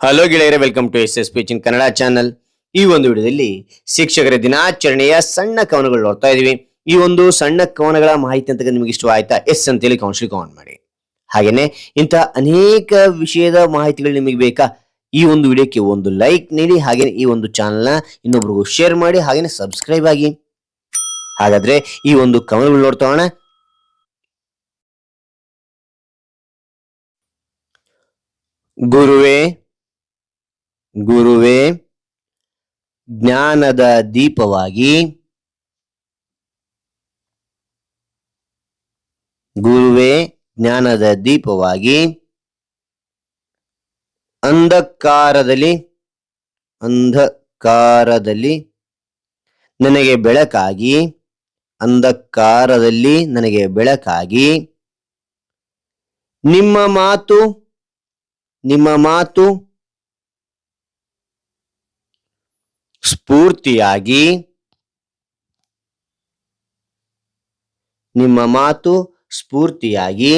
Hello ಗೆಳೆಯರೆ welcome to S S pitch in Kannada channel ಈ ಒಂದು ವಿಡಿಯೋದಲ್ಲಿ ಶಿಕ್ಷಕರ ದಿನಾಚರಣೆಯ ಸಣ್ಣ ಕವನಗಳು ನೋಡ್ತಾ ಇದೀವಿ ಈ ಒಂದು ಸಣ್ಣ ಕವನಗಳ ಮಾಹಿತಿ ಅಂತ ನಿಮಗೆ ಇಷ್ಟವಾಯ್ತಾ? ಎಸ್ ಅಂತೇಳಿ ಕೌನ್ಸಿಲ್ ಕಮೆಂಟ್ ಮಾಡಿ. ಹಾಗೇನೆ ಇಂತಹ ಅನೇಕ ವಿಷಯದ ಮಾಹಿತಿಗಳು ನಿಮಗೆ ಬೇಕಾ? ಈ ಒಂದು ವಿಡಿಯೋಕ್ಕೆ ಒಂದು ಲೈಕ್ ನೀಡಿ, ಹಾಗೇನೆ ಈ ಒಂದು ಚಾನಲ್ನ ಇನ್ನೊಬ್ರಿಗೂ ಶೇರ್ ಮಾಡಿ, ಹಾಗೇನೆ ಸಬ್ಸ್ಕ್ರೈಬ್ ಆಗಿ. ಹಾಗಾದ್ರೆ ಈ ಒಂದು ಕವನಗಳು ನೋಡ್ತಾ ಗುರುವೇ ಗುರುವೇ, ಜ್ಞಾನದ ದೀಪವಾಗಿ ಗುರುವೇ, ಜ್ಞಾನದ ದೀಪವಾಗಿ ಅಂಧಕಾರದಲ್ಲಿ ಅಂಧಕಾರದಲ್ಲಿ ನನಗೆ ಬೆಳಕಾಗಿ, ಅಂಧಕಾರದಲ್ಲಿ ನನಗೆ ಬೆಳಕಾಗಿ ನಿಮ್ಮ ಮಾತು ನಿಮ್ಮ ಮಾತು ಸ್ಫೂರ್ತಿಯಾಗಿ ನಿಮ್ಮ ಮಾತು ಸ್ಫೂರ್ತಿಯಾಗಿ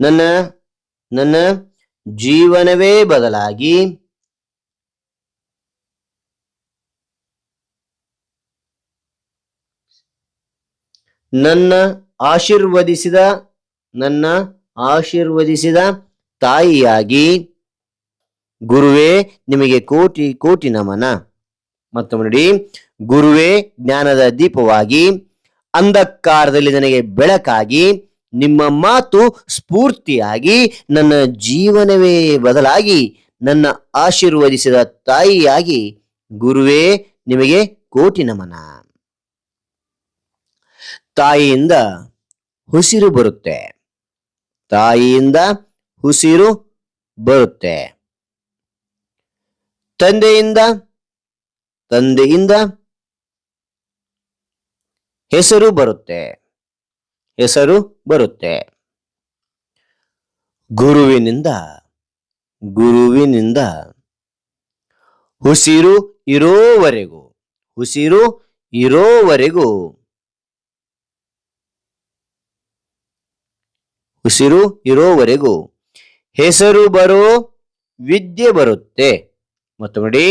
ನನ್ನ ನನ್ನ ಜೀವನವೇ ಬದಲಾಗಿ ನನ್ನ ಆಶೀರ್ವದಿಸಿದ ನನ್ನ ಆಶೀರ್ವದಿಸಿದ ತಾಯಿಯಾಗಿ ಗುರುವೇ, ನಿಮಗೆ ಕೋಟಿ ಕೋಟಿ ನಮನ. ಮತ್ತೊಮ್ಮೆ ನೋಡಿ, ಗುರುವೇ, ಜ್ಞಾನದ ದೀಪವಾಗಿ, ಅಂಧಕಾರದಲ್ಲಿ ನನಗೆ ಬೆಳಕಾಗಿ, ನಿಮ್ಮ ಮಾತು ಸ್ಫೂರ್ತಿಯಾಗಿ, ನನ್ನ ಜೀವನವೇ ಬದಲಾಗಿ, ನನ್ನ ಆಶೀರ್ವದಿಸಿದ ತಾಯಿಯಾಗಿ, ಗುರುವೇ, ನಿಮಗೆ ಕೋಟಿ ನಮನ. ತಾಯಿಯಿಂದ ಉಸಿರು ಬರುತ್ತೆ. ತಾಯಿಯಿಂದ ಉಸಿರು ಬರುತ್ತೆ. ತಂದೆಯಿಂದ ತಂದೆಯಿಂದ ಹೆಸರು ಬರುತ್ತೆ. ಹೆಸರು ಬರುತ್ತೆ. ಗುರುವಿನಿಂದ ಗುರುವಿನಿಂದ ಉಸಿರು ಇರೋವರೆಗೂ ಉಸಿರು ಇರೋವರೆಗೂ ಉಸಿರು ಇರೋವರೆಗೂ ಹೆಸರು ಬರೋ ವಿದ್ಯೆ ಬರುತ್ತೆ. ಮತ್ತು ನೋಡಿ,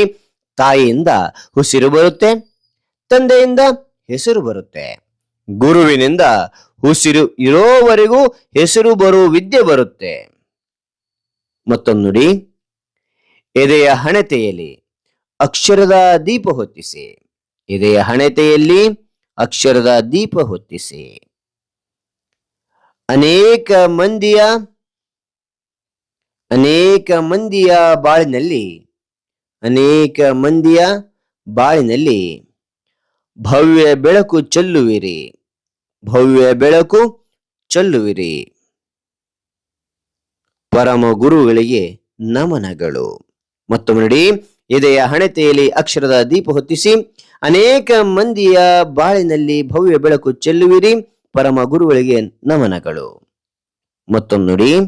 ತಾಯಿಯಿಂದ ಉಸಿರು ಬರುತ್ತೆ, ತಂದೆಯಿಂದ ಹೆಸರು ಬರುತ್ತೆ. ಗುರುವಿನಿಂದ ಉಸಿರು ಇರೋವರೆಗೂ ಹೆಸರು ಬರುವ ವಿದ್ಯೆ ಬರುತ್ತೆ. ಮತ್ತೊಂದು ನುಡಿ, ಎದೆಯ ಹಣತೆಯಲ್ಲಿ ಅಕ್ಷರದ ದೀಪ ಹೊತ್ತಿಸಿ, ಎದೆಯ ಹಣತೆಯಲ್ಲಿ ಅಕ್ಷರದ ದೀಪ ಹೊತ್ತಿಸಿ. ಅನೇಕ ಮಂದಿಯ ಅನೇಕ ಮಂದಿಯ ಬಾಳಿನಲ್ಲಿ ಅನೇಕ ಮಂದಿಯ ಬಾಳಿನಲ್ಲಿ ಭವ್ಯ ಬೆಳಕು ಚೆಲ್ಲುವಿರಿ. ಭವ್ಯ ಬೆಳಕು ಚೆಲ್ಲುವಿರಿ. ಪರಮ ಗುರುಗಳಿಗೆ ನಮನಗಳು. ಮತ್ತೊಮ್ಮೆ ನೋಡಿ, ಎದೆಯ ಹಣತೆಯಲ್ಲಿ ಅಕ್ಷರದ ದೀಪ ಹೊತ್ತಿಸಿ, ಅನೇಕ ಮಂದಿಯ ಬಾಳಿನಲ್ಲಿ ಭವ್ಯ ಬೆಳಕು ಚೆಲ್ಲುವಿರಿ, ಪರಮ ಗುರುಗಳಿಗೆ ನಮನಗಳು. ಮತ್ತೊಮ್ಮೆ ನೋಡಿ,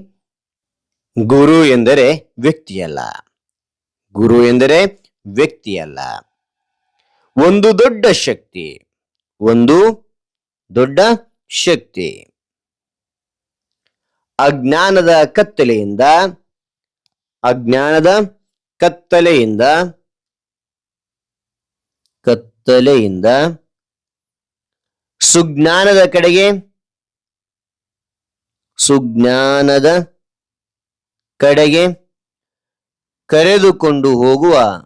ಗುರು ಎಂದರೆ ವ್ಯಕ್ತಿಯಲ್ಲ. ಗುರು ಎಂದರೆ ವ್ಯಕ್ತಿಯಲ್ಲ. ಒಂದು ದೊಡ್ಡ ಶಕ್ತಿ, ಒಂದು ದೊಡ್ಡ ಶಕ್ತಿ. ಅಜ್ಞಾನದ ಕತ್ತಲೆಯಿಂದ ಅಜ್ಞಾನದ ಕತ್ತಲೆಯಿಂದ ಕತ್ತಲೆಯಿಂದ, ಸುಜ್ಞಾನದ ಕಡೆಗೆ ಸುಜ್ಞಾನದ ಕಡೆಗೆ ಕರೆದುಕೊಂಡು ಹೋಗುವ.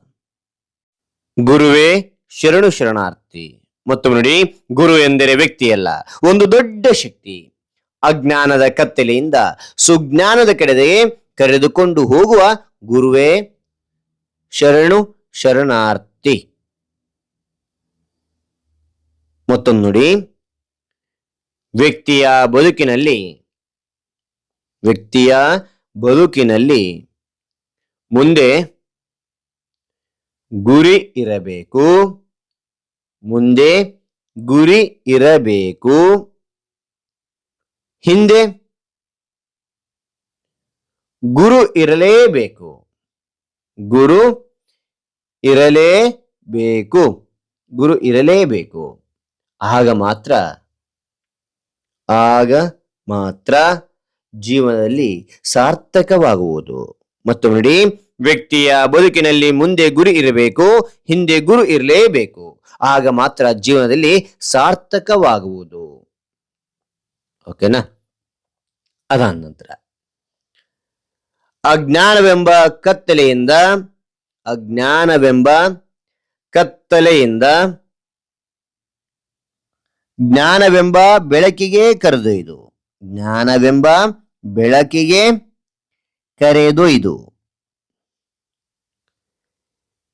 ಗುರುವೇ, ಶರಣು ಶರಣಾರ್ಥಿ. ಮತ್ತೊಮ್ಮೆ ನೋಡಿ, ಗುರು ಎಂದರೆ ವ್ಯಕ್ತಿಯಲ್ಲ, ಒಂದು ದೊಡ್ಡ ಶಕ್ತಿ. ಅಜ್ಞಾನದ ಕತ್ತಲೆಯಿಂದ ಸುಜ್ಞಾನದ ಕಡೆಗೆ ಕರೆದುಕೊಂಡು ಹೋಗುವ ಗುರುವೇ, ಶರಣು ಶರಣಾರ್ಥಿ. ಮತ್ತೊಂದು ನೋಡಿ, ವ್ಯಕ್ತಿಯ ಬದುಕಿನಲ್ಲಿ ವ್ಯಕ್ತಿಯ ಬದುಕಿನಲ್ಲಿ ಮುಂದೆ ಗುರಿ ಇರಬೇಕು. ಮುಂದೆ ಗುರಿ ಇರಬೇಕು. ಹಿಂದೆ ಗುರು ಇರಲೇಬೇಕು. ಗುರು ಇರಲೇಬೇಕು. ಗುರು ಇರಲೇಬೇಕು. ಆಗ ಮಾತ್ರ ಆಗ ಮಾತ್ರ ಜೀವನದಲ್ಲಿ ಸಾರ್ಥಕವಾಗುವುದು. ಮತ್ತು ನೋಡಿ ವ್ಯಕ್ತಿಯ ಬದುಕಿನಲ್ಲಿ ಮುಂದೆ ಗುರಿ ಇರಬೇಕು, ಹಿಂದೆ ಗುರು ಇರಲೇಬೇಕು. ಆಗ ಮಾತ್ರ ಜೀವನದಲ್ಲಿ ಸಾರ್ಥಕವಾಗುವುದು. ಓಕೆನಾ? ಅದಾದ ನಂತರ, ಅಜ್ಞಾನವೆಂಬ ಕತ್ತಲೆಯಿಂದ ಅಜ್ಞಾನವೆಂಬ ಕತ್ತಲೆಯಿಂದ, ಜ್ಞಾನವೆಂಬ ಬೆಳಕಿಗೆ ಕರೆದೊಯ್ದು. ಜ್ಞಾನವೆಂಬ ಬೆಳಕಿಗೆ ಕರೆದೊಯ್ದು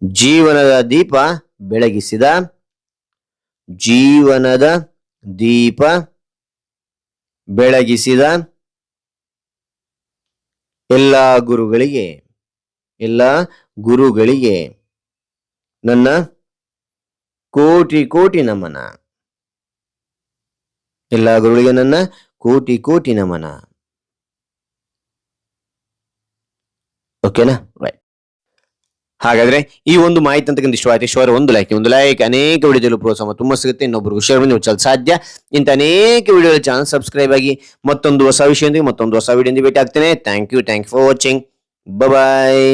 ಜೀವನದ ದೀಪ ಬೆಳಗಿಸಿದ. ಜೀವನದ ದೀಪ ಬೆಳಗಿಸಿದ. ಎಲ್ಲ ಗುರುಗಳಿಗೆ ಎಲ್ಲ ಗುರುಗಳಿಗೆ ನನ್ನ ಕೋಟಿ ಕೋಟಿ ನಮನ. ಎಲ್ಲ ಗುರುಗಳಿಗೆ ನನ್ನ ಕೋಟಿ ಕೋಟಿ ನಮನ. ಓಕೆನಾ ರೈಟ್ ಹಾಗಾದ್ರೆ ಈ ಒಂದು ಮಾಹಿತಿ ಅಂತಕ್ಕಂಥ ಇಷ್ಟವಾಯಿತು ಇಷ್ಟವಾದ ಒಂದು ಲೈಕ್ ಒಂದು ಲೈಕ್ ಅನೇಕ ವಿಡಿಯೋದಲ್ಲಿ ಪ್ರೋತ್ಸಾಹ ತುಂಬ ಸಿಗುತ್ತೆ. ಇನ್ನೊಬ್ಬರು ಶೇರ್ ಮಾಡಿ ಮುಚ್ಚಲು ಸಾಧ್ಯ. ಇಂಥ ಅನೇಕ ವಿಡಿಯೋ ಚಾನಲ್ ಸಬ್ಸ್ಕ್ರೈಬ್ ಆಗಿ ಮತ್ತೊಂದು ಹೊಸ ವಿಷಯದೊಂದಿಗೆ ಮತ್ತೊಂದು ಹೊಸ ವಿಡಿಯೋದಿಂದ ಭೇಟಿ ಆಗ್ತೇನೆ. Thank you thank you for watching bye